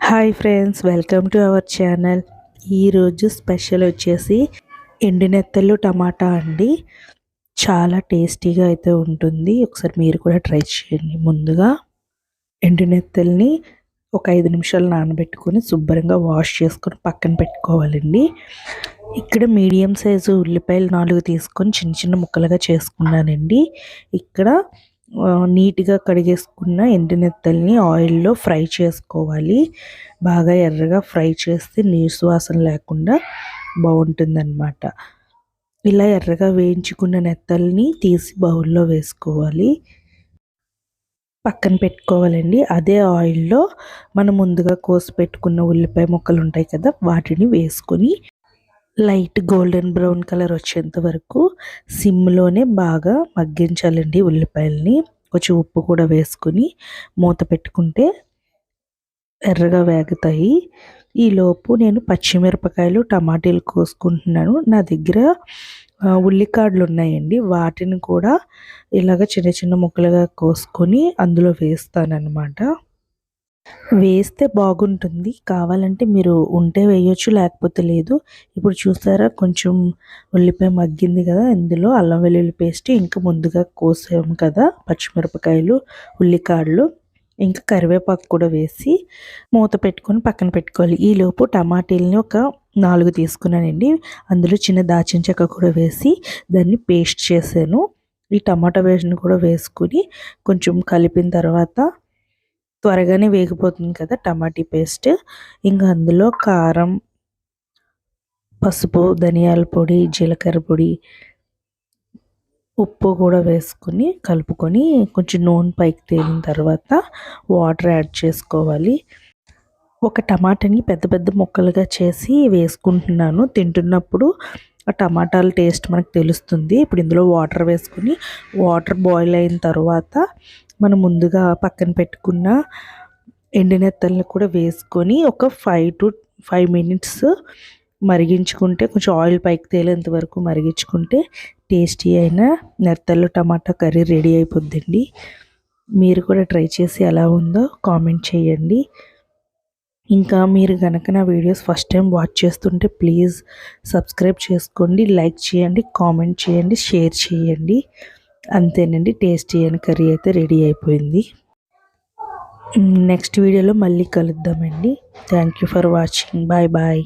Hi friends welcome to our channel. ఈరోజు special వచ్చేసి ఎండినెత్తలు టమాటా అండి. చాలా టేస్టీగా అయితే ఉంటుంది. ఒకసారి మీరు కూడా ట్రై చేయండి. ముందుగా ఎండినెత్తల్ని ఒక ఐదు నిమిషాలు నానబెట్టుకొని శుభ్రంగా వాష్ చేసుకొని పక్కన పెట్టుకోవాలండి. ఇక్కడ మీడియం సైజు ఉల్లిపాయలు నాలుగు తీసుకొని చిన్న చిన్న ముక్కలుగా చేసుకున్నానండి. ఇక్కడ నీట్గా కడిగేసుకున్న ఎండినెత్తల్ని ఆయిల్లో ఫ్రై చేసుకోవాలి. బాగా ఎర్రగా ఫ్రై చేస్తే నీరు సువాసన లేకుండా బాగుంటుందన్నమాట ఇలా ఎర్రగా వేయించుకున్న నెత్తల్ని తీసి బౌల్లో వేసుకోవాలి. పక్కన పెట్టుకోవాలండి. అదే ఆయిల్లో మనం ముందుగా కోసి పెట్టుకున్న ఉల్లిపాయ ముక్కలు ఉంటాయి కదా వాటిని వేసుకొని లైట్ గోల్డెన్ బ్రౌన్ కలర్ వచ్చేంత వరకు సిమ్లోనే బాగా మగ్గించాలండి ఉల్లిపాయలని. కొంచెం ఉప్పు కూడా వేసుకుని మూత పెట్టుకుంటే ఎర్రగా వేగుతాయి. ఈలోపు నేను పచ్చిమిరపకాయలు టమాటీలు కోసుకుంటున్నాను. నా దగ్గర ఉల్లికాడలు ఉన్నాయండి వాటిని కూడా ఇలాగ చిన్న చిన్న ముక్కలుగా కోసుకొని అందులో వేస్తానన్నమాట. వేస్తే బాగుంటుంది. కావాలంటే మీరు ఉంటే వేయొచ్చు లేకపోతే లేదు. ఇప్పుడు చూసారా కొంచెం ఉల్లిపాయ మగ్గింది కదా ఇందులో అల్లం వెల్లుల్లి పేస్ట్ ఇంకా ముందుగా కోసాము కదా పచ్చిమిరపకాయలు ఉల్లికాడలు ఇంకా కరివేపాకు కూడా వేసి మూత పెట్టుకొని పక్కన పెట్టుకోవాలి. ఈలోపు టమాటీలని ఒక నాలుగు తీసుకున్నానండి. అందులో చిన్న దాచిన చెక్క కూడా వేసి దాన్ని పేస్ట్ చేశాను. ఈ టమాటా పేస్ట్ని కూడా వేసుకుని కొంచెం కలిపిన తర్వాత త్వరగానే వేగిపోతుంది కదా టమాటీ పేస్ట్. ఇంకా అందులో కారం పసుపు ధనియాల పొడి జీలకర్ర పొడి ఉప్పు కూడా వేసుకొని కలుపుకొని కొంచెం నూనె పైకి తేలిన తర్వాత వాటర్ యాడ్ చేసుకోవాలి. ఒక టమాటాని పెద్ద పెద్ద ముక్కలుగా చేసి వేసుకుంటున్నాను. తింటున్నప్పుడు ఆ టమాటాల టేస్ట్ మనకు తెలుస్తుంది. ఇప్పుడు ఇందులో వాటర్ వేసుకుని వాటర్ బాయిల్ అయిన తర్వాత మనం ముందుగా పక్కన పెట్టుకున్న ఎండినెత్తల్ని కూడా వేసుకొని ఒక ఫైవ్ టు ఫైవ్ మినిట్స్ మరిగించుకుంటే కొంచెం ఆయిల్ పైకి తేలేంత వరకు మరిగించుకుంటే టేస్టీ అయిన నెత్తలు టమాటా కర్రీ రెడీ అయిపోద్దండి. మీరు కూడా ట్రై చేసి ఎలా ఉందో కామెంట్ చేయండి. ఇంకా మీరు కనుక నా వీడియోస్ ఫస్ట్ టైం వాచ్ చేస్తుంటే ప్లీజ్ సబ్స్క్రైబ్ చేసుకోండి లైక్ చేయండి కామెంట్ చేయండి షేర్ చేయండి. అంతేనండి టేస్టీ అయిన కర్రీ అయితే రెడీ అయిపోయింది. నెక్స్ట్ వీడియోలో మళ్ళీ కలుద్దామండి. Thank you for watching bye bye